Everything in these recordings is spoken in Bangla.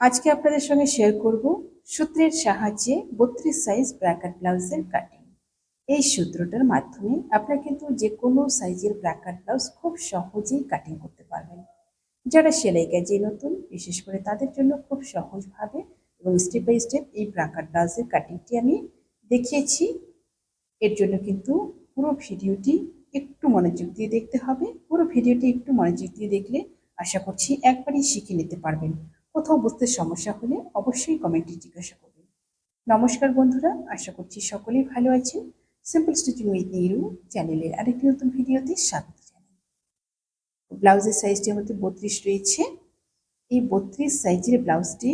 আজকে আপনাদের সঙ্গে শেয়ার করব সূত্রের সাহায্যে বত্রিশ সাইজ ব্র্যাকেট ব্লাউজের কাটিং এই সূত্রটার মাধ্যমে আপনারা কিন্তু যে কোনো সাইজের ব্র্যাকেট ব্লাউজ খুব সহজেই কাটিং করতে পারবেন। যারা সেলাই কাজে নতুন, বিশেষ করে তাদের জন্য খুব সহজভাবে এবং স্টেপ বাই স্টেপ এই ব্র্যাকেট ব্লাউজের কাটিংটি আমি দেখিয়েছি। এর জন্য কিন্তু পুরো ভিডিওটি একটু মনোযোগ দিয়ে দেখতে হবে। পুরো ভিডিওটি একটু মনোযোগ দিয়ে দেখলে আশা করছি একবারই শিখে নিতে পারবেন। কোথাও বুঝতে সমস্যা হলে অবশ্যই কমেন্টে জিজ্ঞাসা করবেন। নমস্কার বন্ধুরা, আশা করছি সকলেই ভালো আছেন। সিম্পল স্টিচিং উইথ নিরু চ্যানেলের আরেকটি নতুন ভিডিওতে স্বাগত জানাই। ব্লাউজের সাইজটি আমাদের বত্রিশ রয়েছে। এই বত্রিশ সাইজের ব্লাউজটি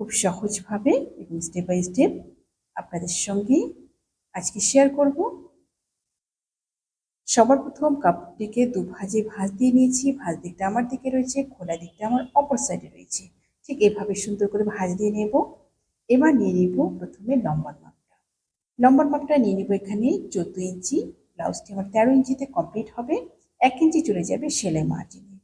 খুব সহজভাবে এবং স্টেপ বাই স্টেপ আপনাদের সঙ্গে আজকে শেয়ার করব। সবার প্রথম কাপড়টিকে দু ভাজে ভাঁজ দিয়ে নিয়েছি। ভাঁজ দিকটা আমার দিকে রয়েছে, খোলা দিকটা আমার অপর সাইডে রয়েছে। ঠিক এভাবে সুন্দর করে ভাঁজ দিয়ে নেব। এবার নিয়ে নিব প্রথমে লম্বার মাপটা। লম্বার মাপটা নিয়ে নিব এখানে চোদ্দ ইঞ্চি। ব্লাউজটি আমার তেরো ইঞ্চিতে কমপ্লিট হবে। এক ইঞ্চি চলে যাবে সেলাই মার্জিনে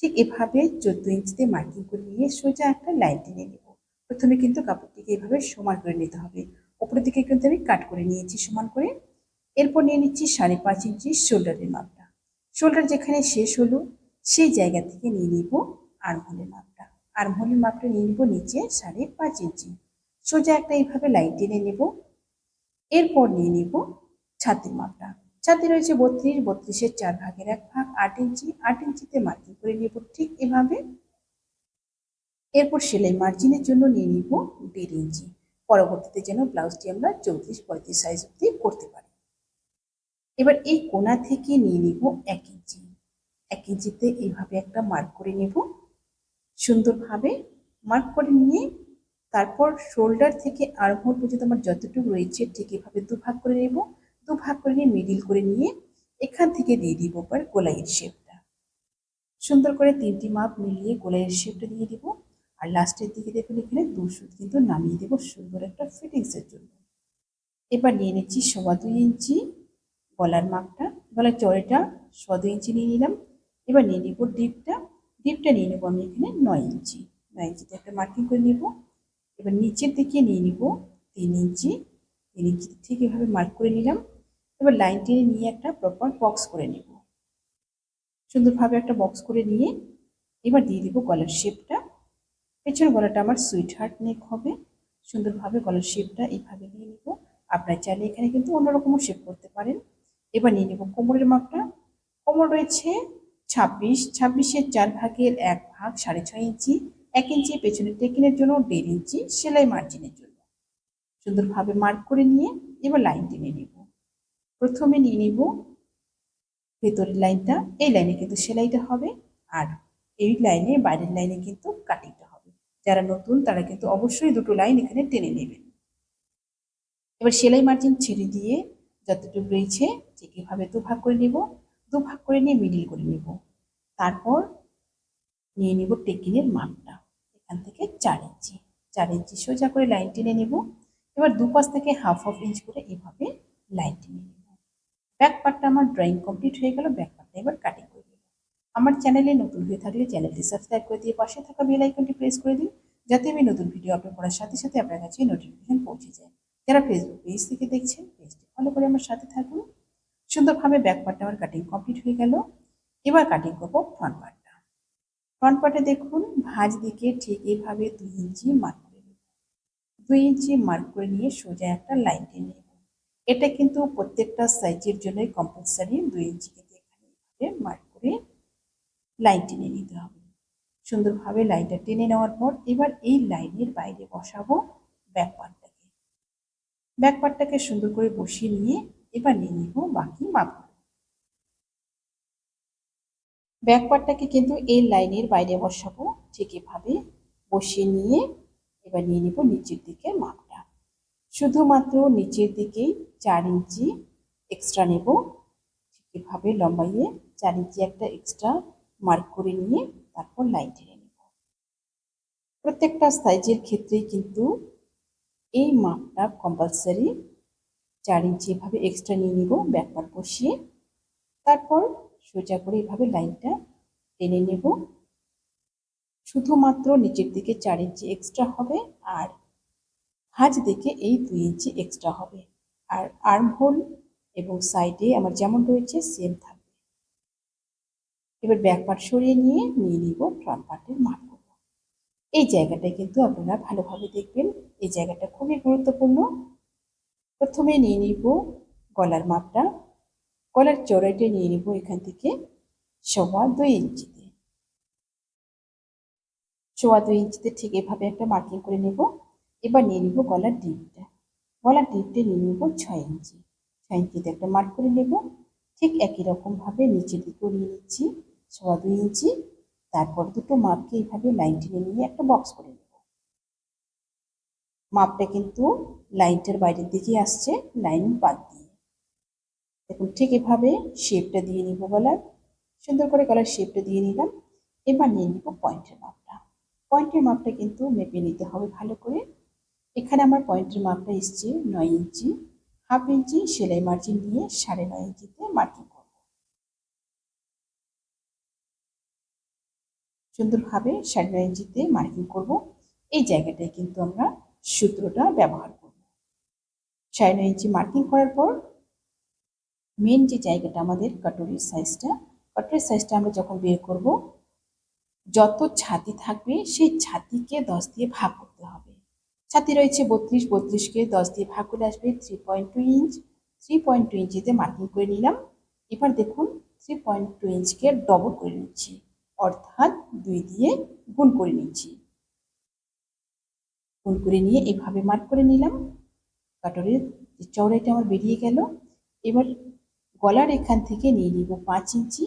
ঠিক এভাবে চোদ্দ ইঞ্চিতে মার্কিং করে নিয়ে সোজা একটা লাইন টেনে নেব। প্রথমে কিন্তু কাপড়টিকে এভাবে সমান করে নিতে হবে। ওপরের দিকে কিন্তু আমি কাট করে নিয়েছি সমান করে। এরপর নিয়ে নিচ্ছি সাড়ে পাঁচ ইঞ্চি শোল্ডারের মাপটা। শোল্ডার যেখানে শেষ হলো, সেই জায়গা থেকে নিয়ে নিব আর্মহোলের মাপটা। আর্মহোলের মাপটা নিয়ে নিব নিচে সাড়ে পাঁচ ইঞ্চি। সোজা একটা এইভাবে লাইন টেনে নেব। এরপর নিয়ে নিব ছাতির মাপটা। ছাতি রয়েছে বত্রিশ, বত্রিশের চার ভাগের এক ভাগ আট ইঞ্চি। আট ইঞ্চিতে মার্কিং করে নেব ঠিক এভাবে। এরপর সেলাই মার্জিনের জন্য নিয়ে নিব দেড় ইঞ্চি। পরবর্তীতে যেন ব্লাউজটি আমরা চৌত্রিশ, পঁয়ত্রিশ সাইজ অব্দি করতে পারি। এবার এই কোনা থেকে নিয়ে নিব এক ইঞ্চি। এক ইঞ্চিতে এইভাবে একটা মার্ক করে নেব। সুন্দরভাবে মার্ক করে নিয়ে তারপর শোল্ডার থেকে আরম্ভ পর্যন্ত আমার যতটুকু রয়েছে ঠিক এভাবে দু ভাগ করে নেব। দু ভাগ করে নিয়ে মিডিল করে নিয়ে এখান থেকে দিয়ে দিব পর গোলাইয়ের শেপটা সুন্দর করে তিনটি মাপ মিলিয়ে গোলাইয়ের শেপটা দিয়ে দিব। আর লাস্টের দিকে দেখুন, এখানে দু সুত কিন্তু নামিয়ে দেবো সুন্দর একটা ফিটিংসের জন্য। এবার নিয়ে নিচ্ছি সবা দুই ইঞ্চি। গলার মাপটা গলার চড়েটা সদ ইঞ্চি নিয়ে নিলাম। এবার নিয়ে নিব ডিপটা। ডিপটা নিয়ে নেব আমি এখানে নয় ইঞ্চি। নয় ইঞ্চিতে একটা মার্কিং করে নেব। এবার নিচের দিকে নিয়ে নিব তিন ইঞ্চি। তিন ইঞ্চি ঠিক এভাবে মার্ক করে নিলাম। এবার লাইন টেনে নিয়ে একটা প্রপার বক্স করে নেব। সুন্দরভাবে একটা বক্স করে নিয়ে এবার দিয়ে দিব গলার শেপটা পেছনের গলাটা আমার সুইট হার্ট নেক হবে। সুন্দরভাবে গলার শেপটা এইভাবে নিয়ে নিব। আপনার চাইলে এখানে কিন্তু অন্যরকমও শেপ করতে পারেন। এবার নিয়ে নেব কোমরের মাপটা। কোমর রয়েছে ছাব্বিশ, ছাব্বিশের চার ভাগের এক ভাগ সাড়ে ছয় ইঞ্চি, এক ইঞ্চি পেছনের টেকিনের জন্য দেড় ইঞ্চি, সেলাই মার্জিনের জন্য। সুন্দরভাবে মার্ক করে নিয়ে এবার লাইন টেনে নিব। প্রথমে নিয়ে নিব ভেতরের লাইনটা, এই লাইনে কিন্তু সেলাইটা হবে আর এই লাইনে বাইরের লাইনে কিন্তু কাটিংটা হবে। যারা নতুন তারা কিন্তু অবশ্যই দুটো লাইন এখানে টেনে নেবেন। এবার সেলাই মার্জিন ছেড়ে দিয়ে যতটুকু রয়েছে ঠিক এভাবে দু ভাগ করে নেব, দু ভাগ করে নিয়ে মিডিল করে নেব। তারপর নিয়ে নিব টেকিনের মাপটা, এখান থেকে চার ইঞ্চি। চার ইঞ্চি সোজা করে লাইন টেনে নেব। এবার দুপাশ থেকে হাফ হাফ ইঞ্চ করে এভাবে লাইন টেনে নেব। ব্যাক পার্টটা আমার ড্রয়িং কমপ্লিট হয়ে গেল ব্যাক পার্টটা এবার কাটিং করে দেবো আমার চ্যানেলে নতুন হয়ে থাকলে চ্যানেলটি সাবস্ক্রাইব করে দিয়ে পাশে থাকা বেল আইকনটি প্রেস করে দিন, যাতে আমি নতুন ভিডিও আপলোড করার সাথে সাথে আপনার কাছে নোটিফিকেশন পৌঁছে যায়। যারা ফেসবুক পেজ থেকে দেখছেন পেজটি ফলো করে আমার সাথে থাকুন। সুন্দরভাবে ব্যাক পার্টটা আমার কাটিং কমপ্লিট হয়ে গেল। এবার কাটিং করব ফ্রন্ট পার্টটা ফ্রন্ট পার্টে দেখুন, ভাঁজ দিকে ঠিক এইভাবে দুই ইঞ্চি মার্ক করে নেব। দুই ইঞ্চি মার্ক করে নিয়ে সোজা একটা লাইন টেনে নেব। এটা কিন্তু প্রত্যেকটা সাইজের জন্যই কম্পালসারি দুই ইঞ্চি কিন্তু এখানে মার্ক করে লাইন টেনে নিতে হবে। সুন্দরভাবে লাইনটা টেনে নেওয়ার পর এবার এই লাইনের বাইরে বসাবো ব্যাক পার্টটাকে ব্যাক পার্টটাকে সুন্দর করে বসিয়ে নিয়ে এবার নিয়ে নিব বাকি মাপগুলো ব্যাক পার্টটাকে কিন্তু এই লাইনের বাইরে বসাবো, ঠিক এভাবে বসিয়ে নিয়ে এবার নিয়ে নিব নিচের দিকে মাপটা। শুধুমাত্র নিচের দিকেই চার ইঞ্চি এক্সট্রা নেব, ঠিক এভাবে লম্বাইয়ে চার ইঞ্চি একটা এক্সট্রা মার্ক করে নিয়ে তারপর লাইন টেনে নেব। প্রত্যেকটা সাইজের ক্ষেত্রেই কিন্তু এই মাপটা কম্পালসারি চার ইঞ্চি এভাবে এক্সট্রা নিয়ে নিব ব্যাকপার বসিয়ে। তারপর সোজা করে এভাবে লাইনটা টেনে নেব। শুধুমাত্র নিচের দিকে চার ইঞ্চি এক্সট্রা হবে আর হাজ দিকে এই দুই ইঞ্চি এক্সট্রা হবে। আর আর্ম হোল এবং সাইডে আমার যেমন রয়েছে সেম থাকবে। এবার ব্যাক পার্ট সরিয়ে নিয়ে নিয়ে নিব ফ্রন্ট পার্টের মাপ এই জায়গাটায় কিন্তু আপনারা ভালোভাবে দেখবেন এই জায়গাটা খুবই গুরুত্বপূর্ণ। প্রথমে নিয়ে নিব গলার মাপটা। গলার চড়াইটা নিয়ে নিব এখান থেকে সবা দুই ইঞ্চিতে। সোয়া দুই ইঞ্চিতে ঠিক এভাবে একটা মার্কিং করে নেব। এবার নিয়ে নিব গলার ডিপটা। গলার ডিপটা নিয়ে নিব ছয় ইঞ্চি। ছয় ইঞ্চিতে একটা মার্ক করে নেব। ঠিক একই রকমভাবে নিচের দিকেও নিয়ে নিচ্ছি, সোয়া দুই ইঞ্চি। তারপর দুটো মাপকে এইভাবে লাইন টেনে নিয়ে একটা বক্স করে নেব। মাপটা কিন্তু লাইনটার বাইরের দিকে আসছে, লাইন বাদ দিয়ে। দেখুন, ঠিক এভাবে শেপটা দিয়ে নিব গলার। সুন্দর করে গলার শেপটা দিয়ে নিলাম। এবার নিয়ে নিব পয়েন্টের মাপটা। পয়েন্টের মাপটা কিন্তু মেপে নিতে হবে ভালো করে। এখানে আমার পয়েন্টের মাপটা এসছে নয় ইঞ্চি। হাফ ইঞ্চি সেলাই মার্জিন নিয়ে সাড়ে নয় ইঞ্চিতে মার্কিং করব। সুন্দরভাবে সাড়ে নয় ইঞ্চিতে মার্কিং করব। এই জায়গাটায় কিন্তু আমরা সূত্রটা ব্যবহার করব। সাড়ে নয় ইঞ্চি মার্কিং করার পর মেন যে জায়গাটা আমাদের কাটুরির সাইজটা কাটুরির সাইজটা আমরা যখন বের করব, যত ছাতি থাকবে সেই ছাতিকে দশ দিয়ে ভাগ করতে হবে। ছাতি রয়েছে বত্রিশ, বত্রিশকে দশ দিয়ে ভাগ করে আসবে three point two inch three point two ইঞ্চিতে মার্কিং করে নিলাম। এবার দেখুন থ্রি পয়েন্ট টু ইঞ্চকে ডবল করে নিচ্ছি, অর্থাৎ দুই দিয়ে গুণ করে নিচ্ছি। গুণ করে নিয়ে এভাবে মার্ক করে নিলাম। কাটরের চৌড়াইটা আমার বেরিয়ে গেল। এবার গলার এখান থেকে নিয়ে নিব পাঁচ ইঞ্চি।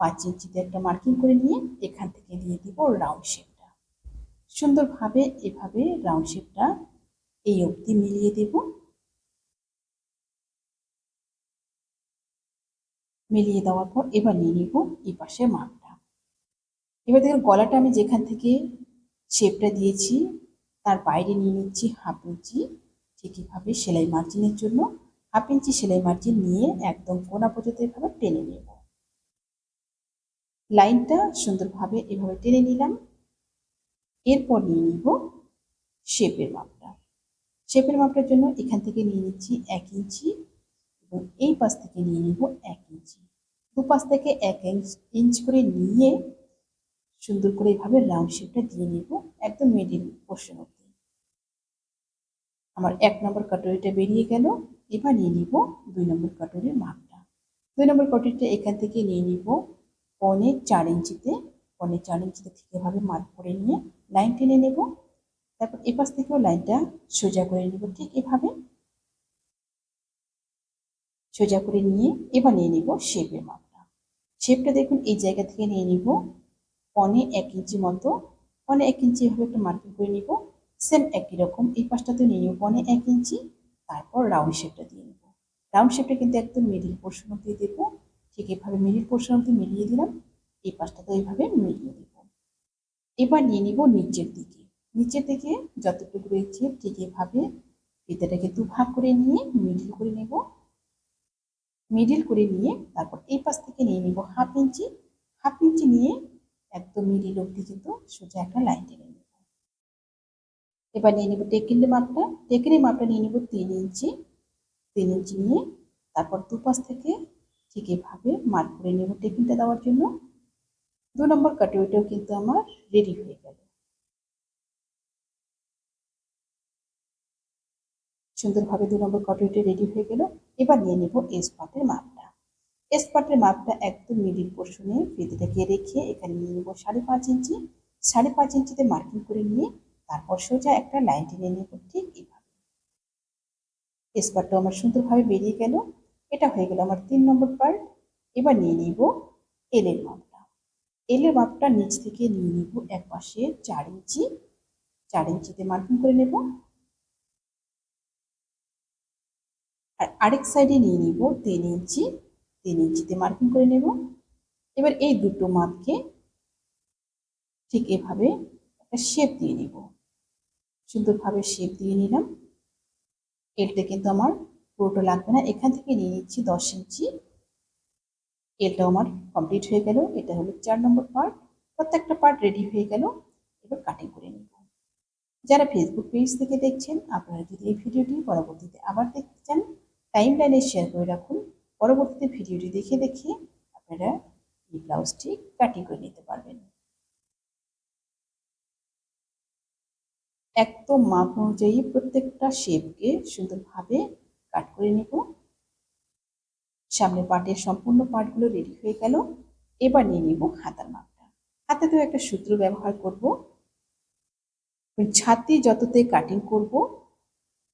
পাঁচ ইঞ্চিতে একটা মার্কিং করে নিয়ে এখান থেকে দিয়ে দিব রাউন্ড শেপটা। সুন্দরভাবে এভাবে রাউন্ড শেপটা এই অবধি মিলিয়ে দেব। মিলিয়ে দেওয়ার পর এবার নিয়ে নিব এই পাশে মাপটা। এবার দেখুন, গলাটা আমি যেখান থেকে শেপটা দিয়েছি তার বাইরে নিয়ে নিচ্ছি হাফ ইঞ্চি ঠিক এভাবে সেলাই মার্জিনের জন্য। হাফ ইঞ্চি সেলাই মার্জিন নিয়ে একদম কোনা পর্যন্ত এভাবে টেনে নেব। লাইনটা সুন্দরভাবে এভাবে টেনে নিলাম। এরপর নিয়ে নিব শেপের মাপটা। শেপের মাপটার জন্য এখান থেকে নিয়ে নিচ্ছি এক ইঞ্চি এবং এই পাশ থেকে নিয়ে নিব এক ইঞ্চি। দুপাশ থেকে এক ইঞ্চ করে নিয়ে সুন্দর করে এভাবে রাউন্ড শেপটা দিয়ে নিব, একদম মিডিল পোর্শন অব্দি আমার এক নম্বর কাটরিটা বেরিয়ে গেল। এবার নিয়ে নিব দুই নম্বর কাটরির মাপটা। দুই নম্বর কাটরিটা এখান থেকে নিয়ে নিব পনেরো চার ইঞ্চিতে। পনেরো চার ইঞ্চিতে ঠিক এভাবে মার্ক করে নিয়ে লাইন টেনে নেব। তারপর এপাশ থেকেও লাইনটা সোজা করে নেব ঠিক এভাবে। সোজা করে নিয়ে এবার নিয়ে নিব শেপের মাপটা। শেপটা দেখুন এই জায়গা থেকে নিয়ে নিব। পনে এক ইঞ্চি মতো। পনে এক ইঞ্চি এভাবে একটা মার্কিং করে নিব। সেম একই রকম, এই পাশটাতে নিয়ে নিব পনে এক ইঞ্চি, তারপর রাউন্ড শেপটা দিয়ে নেব। রাউন্ড শেপটা কিন্তু একদম মিডিল পোর্শন দিয়ে দেবো। ঠিক এভাবে মিডিল পোর্শন অব্দি মিলিয়ে দিলাম, এই পাশটাতে এইভাবে মিলিয়ে দেব। এবার নিয়ে নিব নিচের দিকে। নিচের দিকে যতটুকু রয়েছে ঠিক এভাবে ফিতাটাকে দু ভাগ করে নিয়ে মিডিল করে নেব। মিডিল করে নিয়ে তারপর এই পাশ থেকে নিয়ে নিব হাফ ইঞ্চি হাফ ইঞ্চি নিয়ে একদম মিডিল অব্দি কিন্তু সোজা একটা লাইন টেনে এবার নিয়ে নিব টেকিনের মাপটা। টেকিনের মাপটা নিয়ে নিব তিন ইঞ্চি। তিন ইঞ্চি নিয়ে তারপর দুপাশ থেকে ঠিক এভাবে মার্ক করে নেব টেকিনটা দেওয়ার জন্য। দু নম্বর কাটওয়েটাও কিন্তু আমার রেডি হয়ে গেল। সুন্দরভাবে দু নম্বর কাটওয়েটা রেডি হয়ে গেল। এবার নিয়ে নেব এস পার্টের মাপটা। এস পার্টের মাপটা একদম মিডিল পোর্শনে ফিতেটাকে রেখে এখানে নিয়ে নেব সাড়ে পাঁচ ইঞ্চি। সাড়ে পাঁচ ইঞ্চিতে মার্কিং করে নিয়ে তারপর সোজা একটা লাইন টেনে নেব ঠিক এইভাবে পার্টটা আমার সুন্দরভাবে বেরিয়ে গেল। এটা হয়ে গেল আমার তিন নম্বর পার্ট এবার নিয়ে নিব এলের মাপটা। এলের মাপটা নিচ থেকে নিয়ে নিব এক পাশে চার ইঞ্চি। চার ইঞ্চিতে মার্কিং করে নেব। আর আরেক সাইডে নিয়ে নিব তিন ইঞ্চি। তিন ইঞ্চিতে মার্কিং করে নেব। এবার এই দুটো মাপকে ঠিক এভাবে একটা শেপ দিয়ে নিব। সুন্দরভাবে শেপ দিয়ে নিলাম। এলটা কিন্তু আমার পুরোটা লাগবে না। এখান থেকে নিয়ে নিচ্ছি দশ ইঞ্চি। এলটাও আমার কমপ্লিট হয়ে গেল। এটা হলো চার নম্বর পার্ট প্রত্যেকটা পার্ট রেডি হয়ে গেল। এবার কাটিং করে নিব। যারা ফেসবুক পেজ থেকে দেখছেন, আপনারা যদি এই ভিডিওটি পরবর্তীতে আবার দেখতে চান টাইম লাইনে শেয়ার করে রাখুন। পরবর্তীতে ভিডিওটি দেখে দেখে আপনারা এই ব্লাউজটি কাটিং করে নিতে পারবেন। একদম মাপ অনুযায়ী প্রত্যেকটা শেপকে সুন্দরভাবে কাট করে নিব। সামনে পাটের সম্পূর্ণ পাটগুলো রেডি হয়ে গেল। এবার নিয়ে নিব হাতার মাপটা। হাতে হাতাতেও একটা সূত্র ব্যবহার করব। ছাতি যততে কাটিং করব,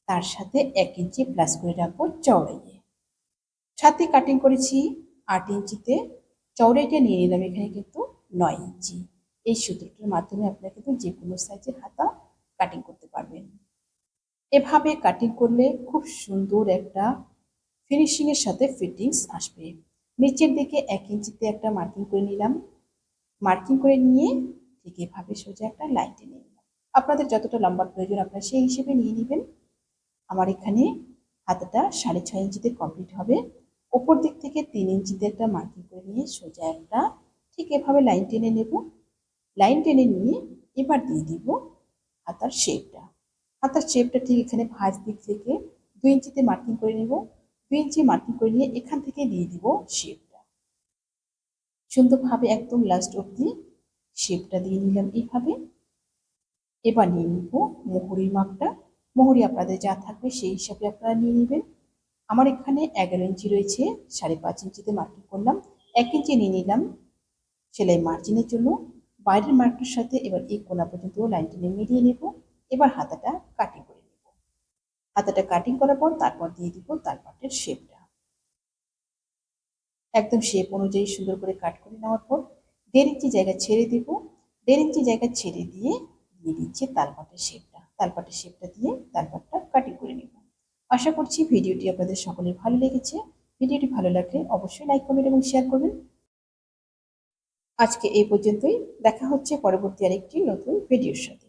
তার সাথে এক ইঞ্চি প্লাস করে রাখব চওড়াইয়ে। ছাতি কাটিং করেছি আট ইঞ্চিতে, চওড়াইটা নিয়ে নিলাম এখানে কিন্তু নয় ইঞ্চি। এই সূত্রটার মাধ্যমে আপনারা কিন্তু যে কোনো সাইজের হাতা কাটিং করতে পারবেন। এভাবে কাটিং করলে খুব সুন্দর একটা ফিনিশিংয়ের সাথে ফিটিংস আসবে। নিচের দিকে এক ইঞ্চিতে একটা মার্কিং করে নিলাম। মার্কিং করে নিয়ে ঠিক এভাবে সোজা একটা লাইন টেনে নিলাম। আপনাদের যতটা লম্বার প্রয়োজন আপনারা সেই হিসেবে নিয়ে নেবেন। আমার এখানে হাতাটা সাড়ে ছয় ইঞ্চিতে কমপ্লিট হবে। ওপর দিক থেকে তিন ইঞ্চিতে একটা মার্কিং করে নিয়ে সোজা একটা ঠিক এভাবে লাইন টেনে নেব। লাইন টেনে নিয়ে এবার দিয়ে দিব হাতার শেপটা হাতার শেপটা ঠিক এখানে ভাঁজ দিক থেকে দুই ইঞ্চিতে মার্কিং করে নেব। দুই ইঞ্চি মার্কিং করে নিয়ে এখান থেকে দিয়ে দিব শেপটা সুন্দরভাবে একদম লাস্ট অবধি শেপটা দিয়ে নিলাম এইভাবে। এবার নিয়ে নিব মোহরির মাপটা। মোহরি আপনাদের যা থাকবে সেই হিসাবে আপনারা নিয়ে নেবেন। আমার এখানে এগারো ইঞ্চি রয়েছে, সাড়ে পাঁচ ইঞ্চিতে মার্কিং করলাম। এক ইঞ্চি নিয়ে নিলাম সেলাই মার্জিনের জন্য। বাইরের মার্কটার সাথে এবার এই কোনা পর্যন্ত লাইন টেনে মিলিয়ে নেব। এবার হাতাটা কাটিং করে নেব। হাতাটা কাটিং করার পর তারপর দিয়ে দিব তারপরের শেপটা একদম শেপ অনুযায়ী সুন্দর করে কাট করে নেওয়ার পর দেড় ইঞ্চি জায়গা ছেড়ে দেব। দেড় ইঞ্চি জায়গা ছেড়ে দিয়ে দিয়ে দিচ্ছি তালপাটের শেপটা তালপাটের শেপটা দিয়ে তালপাটটা কাটিং করে নেব। আশা করছি ভিডিওটি আপনাদের সকলের ভালো লেগেছে। ভিডিওটি ভালো লাগলে অবশ্যই লাইক কমেন্ট এবং শেয়ার করবেন। আজকে এই পর্যন্তই। দেখা হচ্ছে পরবর্তী আরেকটি নতুন ভিডিওর সাথে।